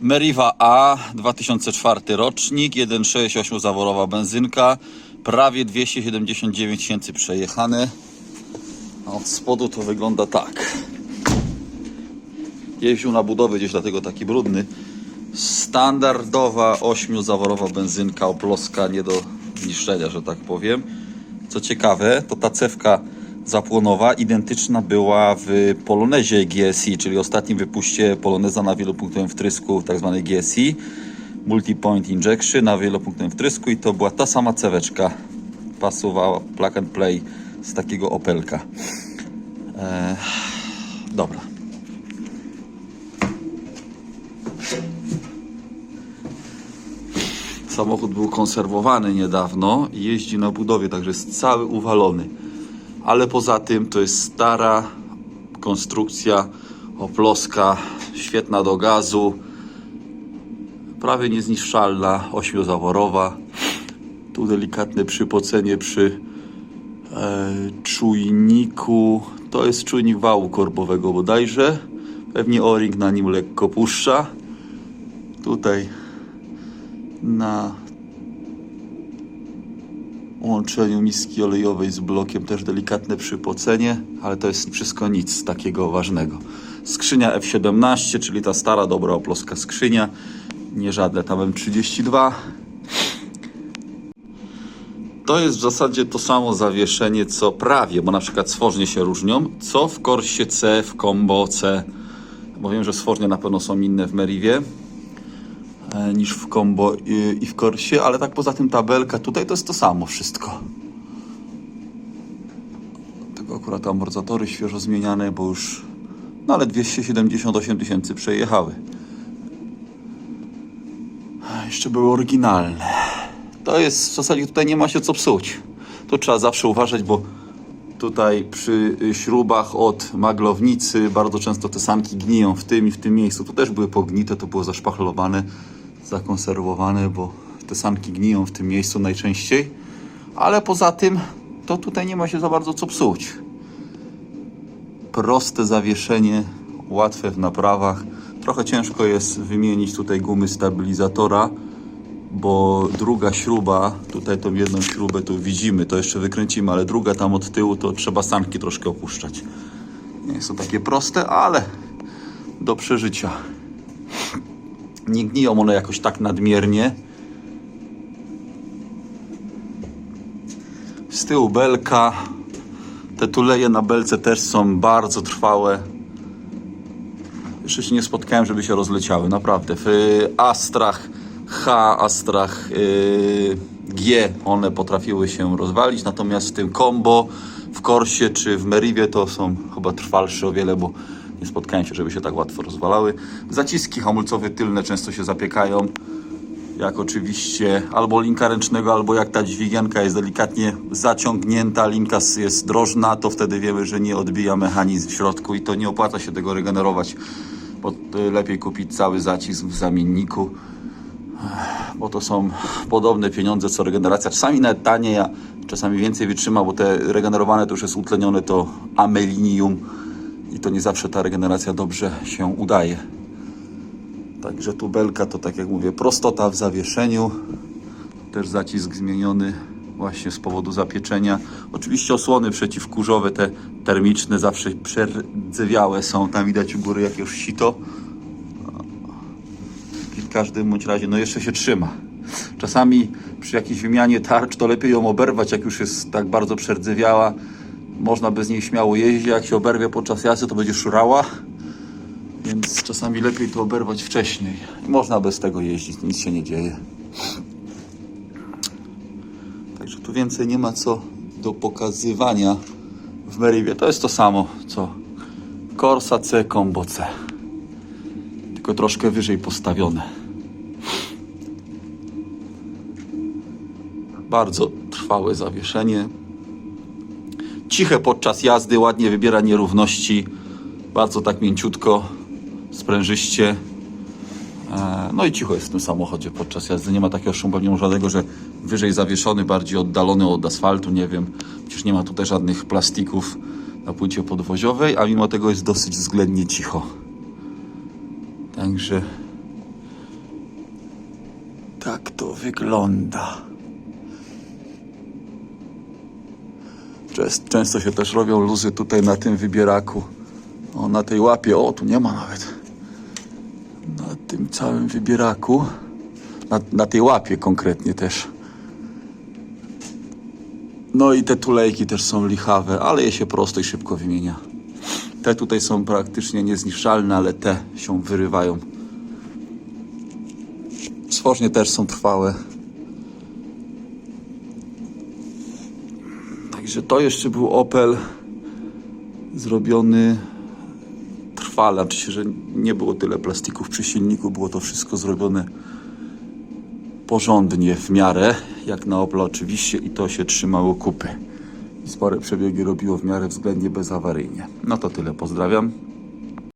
Meriva A, 2004 rocznik, 1.6 zaworowa benzynka, prawie 279 tysięcy przejechane. A od spodu to wygląda tak. Jeździł na budowy gdzieś, dlatego taki brudny. Standardowa 8-zaworowa benzynka oploska, nie do niszczenia, że tak powiem. Co ciekawe, to ta cewka zapłonowa identyczna była w Polonezie GSI, czyli ostatnim wypuście Poloneza na wielopunktowym wtrysku, tak zwanej GSI. Multi-point injection na wielopunktowym wtrysku i to była ta sama ceweczka. Pasowała plug and play z takiego Opelka. Eee, dobra. Samochód był konserwowany niedawno i jeździ na budowie, także jest cały uwalony. Ale poza tym to jest stara konstrukcja oploska, świetna do gazu, prawie niezniszczalna, ośmiozaworowa. Tu delikatne przypocenie przy e, czujniku. To jest czujnik wału korbowego bodajże. Pewnie o-ring na nim lekko puszcza. Tutaj na łączeniu miski olejowej z blokiem też delikatne przypocenie, ale to jest wszystko nic takiego ważnego. Skrzynia F17, czyli ta stara, dobra oploska skrzynia, nie żadne tam M32. To jest w zasadzie to samo zawieszenie, co prawie, bo na przykład stworznie się różnią, co w Corsie C, w Combo C, bo wiem, że stworznie na pewno są inne w Meriwie niż w Combo i, i w Corsie, ale tak poza tym tabelka tutaj to jest to samo wszystko. Tego akurat amortyzatory świeżo zmieniane, bo już no ale 278 tysięcy przejechały. Jeszcze były oryginalne. To jest w zasadzie tutaj nie ma się co psuć. Tu trzeba zawsze uważać, bo tutaj przy śrubach od maglownicy bardzo często te sanki gniją w tym i w tym miejscu. Tu też były pognite, to było zaszpachlowane, zakonserwowane, bo te sanki gniją w tym miejscu najczęściej. Ale poza tym to tutaj nie ma się za bardzo co psuć. Proste zawieszenie, łatwe w naprawach. Trochę ciężko jest wymienić tutaj gumy stabilizatora, bo druga śruba, tutaj tą jedną śrubę tu widzimy, to jeszcze wykręcimy, ale druga tam od tyłu to trzeba sanki troszkę opuszczać. Nie są takie proste, ale do przeżycia. Nie gniją one jakoś tak nadmiernie. Z tyłu belka. Te tuleje na belce też są bardzo trwałe. Jeszcze się nie spotkałem, żeby się rozleciały, naprawdę. W Astrach H, Astrach yy, G one potrafiły się rozwalić, natomiast w tym Combo, w Corsie czy w Meriwie to są chyba trwalsze o wiele, bo nie spotkałem się, żeby się tak łatwo rozwalały. Zaciski hamulcowe tylne często się zapiekają, jak oczywiście albo linka ręcznego, albo jak ta dźwigienka jest delikatnie zaciągnięta, linka jest drożna, to wtedy wiemy, że nie odbija mechanizm w środku i to nie opłaca się tego regenerować, bo y, lepiej kupić cały zacisk w zamienniku bo to są podobne pieniądze co regeneracja. Czasami nawet taniej, a czasami więcej wytrzyma, bo te regenerowane to już jest utlenione to amelinium i to nie zawsze ta regeneracja dobrze się udaje. Także tubelka to tak jak mówię, prostota w zawieszeniu, też zacisk zmieniony właśnie z powodu zapieczenia. Oczywiście osłony przeciwkurzowe, te termiczne zawsze przerdzewiałe są, tam widać u góry jakieś sito w każdym bądź razie no jeszcze się trzyma. Czasami przy jakiejś wymianie tarcz to lepiej ją oberwać, jak już jest tak bardzo przerdzewiała. Można bez niej śmiało jeździć, jak się oberwie podczas jazdy, to będzie szurała. Więc czasami lepiej to oberwać wcześniej. Można bez tego jeździć, nic się nie dzieje. Także tu więcej nie ma co do pokazywania w Meriwie. To jest to samo, co Corsa C, Combo C tylko troszkę wyżej postawione. Bardzo trwałe zawieszenie. Ciche podczas jazdy, ładnie wybiera nierówności. Bardzo tak mięciutko, sprężyście. E, No i cicho jest w tym samochodzie podczas jazdy. Nie ma takiego szumu pewnie żadnego, że wyżej zawieszony, bardziej oddalony od asfaltu, nie wiem. Przecież nie ma tutaj żadnych plastików na płycie podwoziowej, a mimo tego jest dosyć względnie cicho. Także Tak to wygląda. Często się też robią luzy tutaj na tym wybieraku. O, na tej łapie. O, tu nie ma nawet. Na tym całym wybieraku. Na, na tej łapie konkretnie też. No i te tulejki też są lichawe, ale je się prosto i szybko wymienia. Te tutaj są praktycznie niezniszczalne, ale te się wyrywają. Stworznie też są trwałe. Także to jeszcze był Opel zrobiony trwale. Znaczy się, że nie było tyle plastików przy silniku, było to wszystko zrobione porządnie w miarę, jak na Opla oczywiście i to się trzymało kupy. I spore przebiegi robiło w miarę względnie bezawaryjnie. No to tyle, pozdrawiam.